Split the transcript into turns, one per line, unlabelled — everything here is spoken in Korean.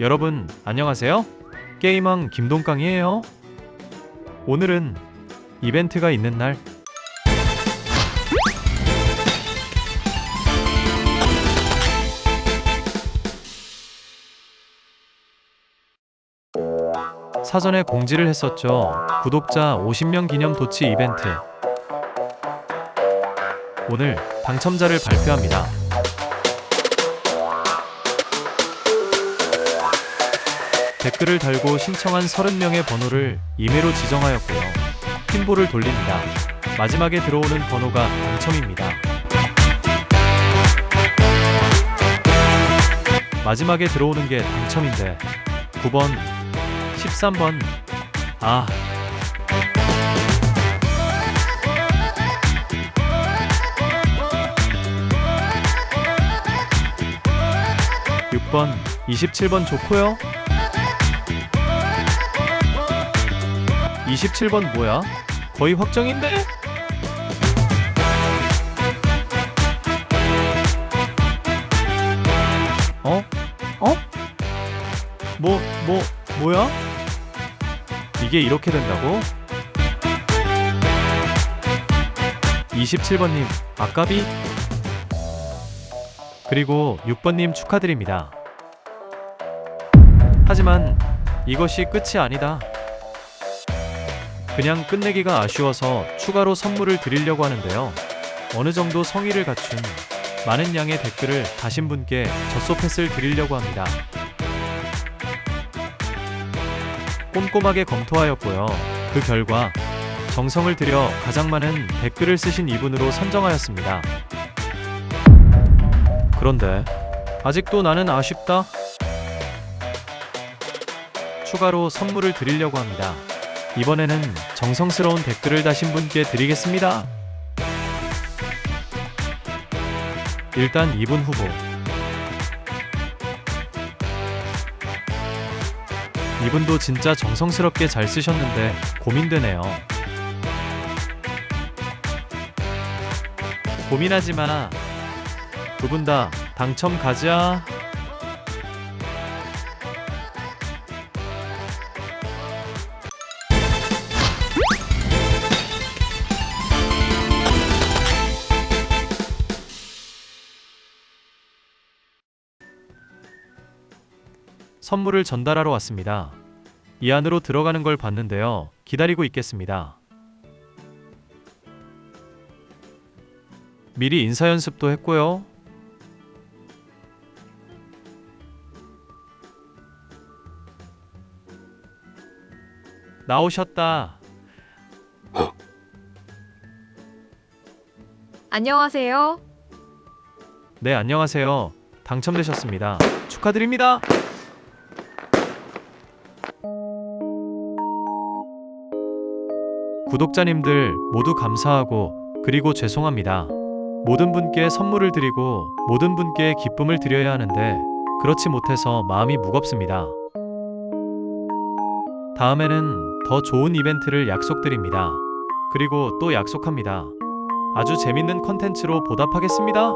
여러분 안녕하세요. 게임왕 김동강이에요. 오늘은 이벤트가 있는 날. 사전에 공지를 했었죠. 구독자 50명 기념 도치 이벤트. 오늘 당첨자를 발표합니다. 댓글을 달고 신청한 30명의 번호를 이메로 지정하였고요. 핀볼을 돌립니다. 마지막에 들어오는 번호가 당첨입니다. 마지막에 들어오는 게 당첨인데 9번, 13번. 아, 6번, 27번 좋고요. 27번 뭐야? 거의 확정인데? 어? 어? 뭐, 뭐, 뭐야? 이게 이렇게 된다고? 27번님, 아까비? 그리고 6번님 축하드립니다. 하지만 이것이 끝이 아니다. 그냥 끝내기가 아쉬워서 추가로 선물을 드리려고 하는데요. 어느 정도 성의를 갖춘 많은 양의 댓글을 다신 분께 젖소 패스를 드리려고 합니다. 꼼꼼하게 검토하였고요. 그 결과 정성을 들여 가장 많은 댓글을 쓰신 이분으로 선정하였습니다. 그런데 아직도 나는 아쉽다. 추가로 선물을 드리려고 합니다. 이번에는 정성스러운 댓글을 다신 분께 드리겠습니다. 일단 이분 후보. 이분도 진짜 정성스럽게 잘 쓰셨는데 고민되네요. 고민하지 마. 두 분 다 당첨 가자. 선물을 전달하러 왔습니다. 이 안으로 들어가는 걸 봤는데요. 기다리고 있겠습니다. 미리 인사 연습도 했고요. 나오셨다.
안녕하세요.
네, 안녕하세요. 당첨되셨습니다. 축하드립니다. 구독자님들 모두 감사하고 그리고 죄송합니다. 모든 분께 선물을 드리고 모든 분께 기쁨을 드려야 하는데 그렇지 못해서 마음이 무겁습니다. 다음에는 더 좋은 이벤트를 약속드립니다. 그리고 또 약속합니다. 아주 재밌는 컨텐츠로 보답하겠습니다.